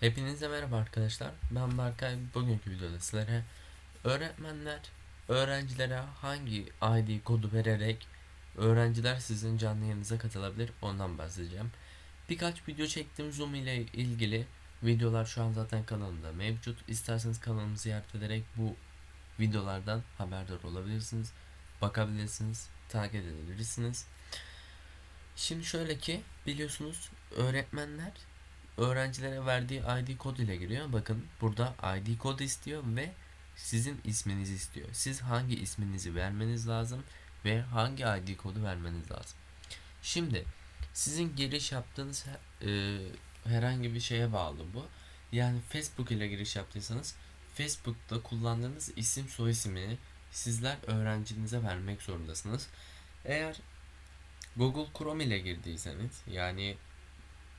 Hepinize merhaba arkadaşlar. Ben Berkay. Bugünkü videoda sizlere öğretmenler öğrencilere hangi ID kodu vererek öğrenciler sizin canlı yayınınıza katılabilir ondan bahsedeceğim. Birkaç video çektim Zoom ile ilgili. Videolar şu an zaten kanalımda mevcut. İsterseniz kanalımı ziyaret ederek bu videolardan haberdar olabilirsiniz. Bakabilirsiniz. Takip edebilirsiniz. Şimdi şöyle ki biliyorsunuz öğretmenler öğrencilere verdiği ID kod ile giriyor. Bakın burada ID kod istiyor ve sizin isminizi istiyor. Siz hangi isminizi vermeniz lazım ve hangi ID kodu vermeniz lazım. Şimdi sizin giriş yaptığınız e, herhangi bir şeye bağlı bu. Yani Facebook ile giriş yaptıysanız Facebook'ta kullandığınız isim soy ismini sizler öğrencinize vermek zorundasınız. Eğer Google Chrome ile girdiyseniz yani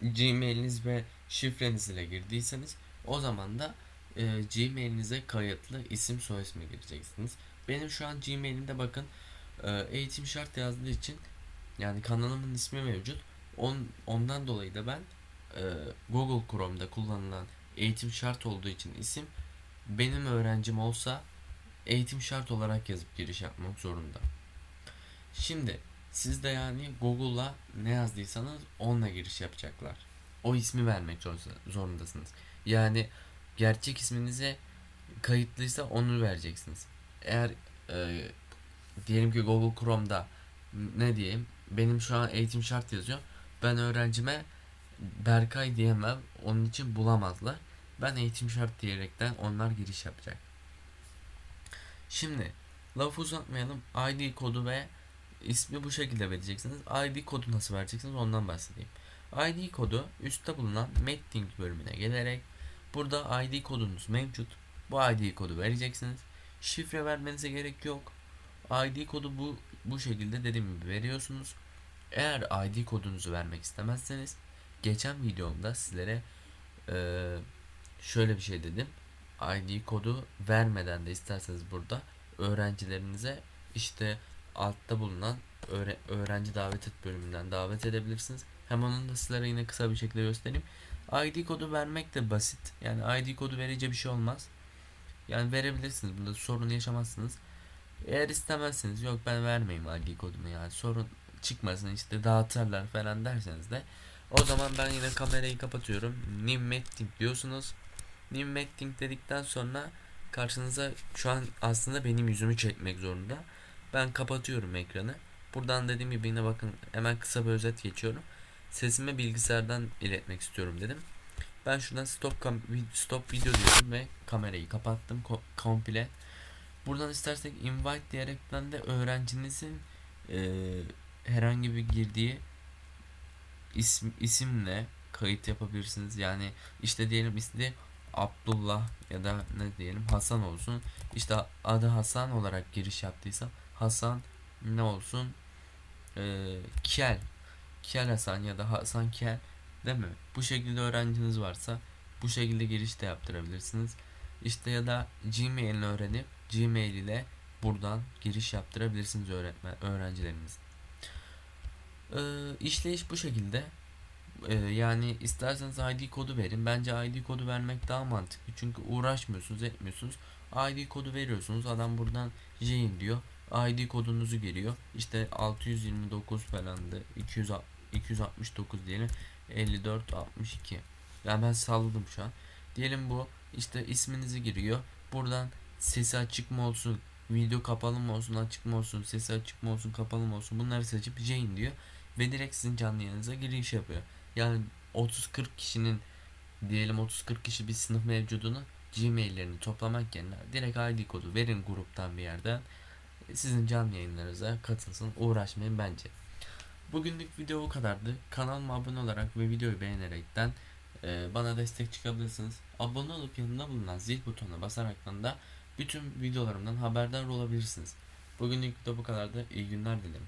Gmail'iniz ve şifreniz ile girdiyseniz o zaman da e, Gmail'inize kayıtlı isim soy ismi gireceksiniz. Benim şu an Gmail'imde bakın e, eğitim şart yazdığı için yani kanalımın ismi mevcut. On, ondan dolayı da ben e, Google Chrome'da kullanılan eğitim şart olduğu için isim benim öğrencim olsa eğitim şart olarak yazıp giriş yapmak zorunda. Şimdi siz de yani Google'a ne yazdıysanız onunla giriş yapacaklar. O ismi vermek zor- zorundasınız. Yani gerçek isminize kayıtlıysa onu vereceksiniz. Eğer e, diyelim ki Google Chrome'da ne diyeyim benim şu an eğitim şart yazıyor. Ben öğrencime Berkay diyemem. Onun için bulamazlar. Ben eğitim şart diyerekten onlar giriş yapacak. Şimdi lafı uzatmayalım. ID kodu ve ismi bu şekilde vereceksiniz. ID kodu nasıl vereceksiniz ondan bahsedeyim. ID kodu üstte bulunan Meeting bölümüne gelerek burada ID kodunuz mevcut. Bu ID kodu vereceksiniz. Şifre vermenize gerek yok. ID kodu bu bu şekilde dediğim gibi veriyorsunuz. Eğer ID kodunuzu vermek istemezseniz geçen videomda sizlere eee, şöyle bir şey dedim. ID kodu vermeden de isterseniz burada öğrencilerinize işte altta bulunan öğre- öğrenci davet et bölümünden davet edebilirsiniz. Hem onun da sizlere yine kısa bir şekilde göstereyim. ID kodu vermek de basit. Yani ID kodu verince bir şey olmaz. Yani verebilirsiniz. Bunda sorun yaşamazsınız. Eğer istemezseniz yok ben vermeyeyim ID kodumu yani sorun çıkmasın işte dağıtırlar falan derseniz de o zaman ben yine kamerayı kapatıyorum. New Meeting diyorsunuz. Meeting dedikten sonra karşınıza şu an aslında benim yüzümü çekmek zorunda. Ben kapatıyorum ekranı. Buradan dediğim gibi yine bakın hemen kısa bir özet geçiyorum. Sesimi bilgisayardan iletmek istiyorum dedim. Ben şuradan stop stop video diyorum ve kamerayı kapattım ko- komple. Buradan istersek invite diyerekten de öğrencinizin eee, herhangi bir girdiği isim isimle kayıt yapabilirsiniz. Yani işte diyelim ismi Abdullah ya da ne diyelim Hasan olsun. İşte adı Hasan olarak giriş yaptıysa Hasan ne olsun? Ee, Kel. Kel Hasan ya da Hasan Kel değil mi? Bu şekilde öğrenciniz varsa bu şekilde giriş de yaptırabilirsiniz. İşte ya da Gmail'ini öğrenip Gmail ile buradan giriş yaptırabilirsiniz öğretmen öğrencileriniz. Ee, işleyiş bu şekilde. Ee, yani isterseniz ID kodu verin. Bence ID kodu vermek daha mantıklı. Çünkü uğraşmıyorsunuz, etmiyorsunuz. ID kodu veriyorsunuz. Adam buradan Jane diyor. ID kodunuzu giriyor. İşte 629 falandı. 200 269 diyelim. 54 62. Yani ben salladım şu an. Diyelim bu işte isminizi giriyor. Buradan sesi açık mı olsun, video kapalı mı olsun, açık mı olsun, sesi açık mı olsun, kapalı mı olsun bunları seçip Jane diyor ve direkt sizin canlı yayınıza giriş yapıyor. Yani 30-40 kişinin diyelim 30-40 kişi bir sınıf mevcudunu Gmail'lerini toplamak yerine direkt ID kodu verin gruptan bir yerden sizin canlı yayınlarınıza katılsın uğraşmayın bence. Bugünlük video bu kadardı. Kanalıma abone olarak ve videoyu beğenerekten e, bana destek çıkabilirsiniz. Abone olup yanında bulunan zil butonuna basaraktan da bütün videolarımdan haberdar olabilirsiniz. Bugünlük video bu kadardı. İyi günler dilerim.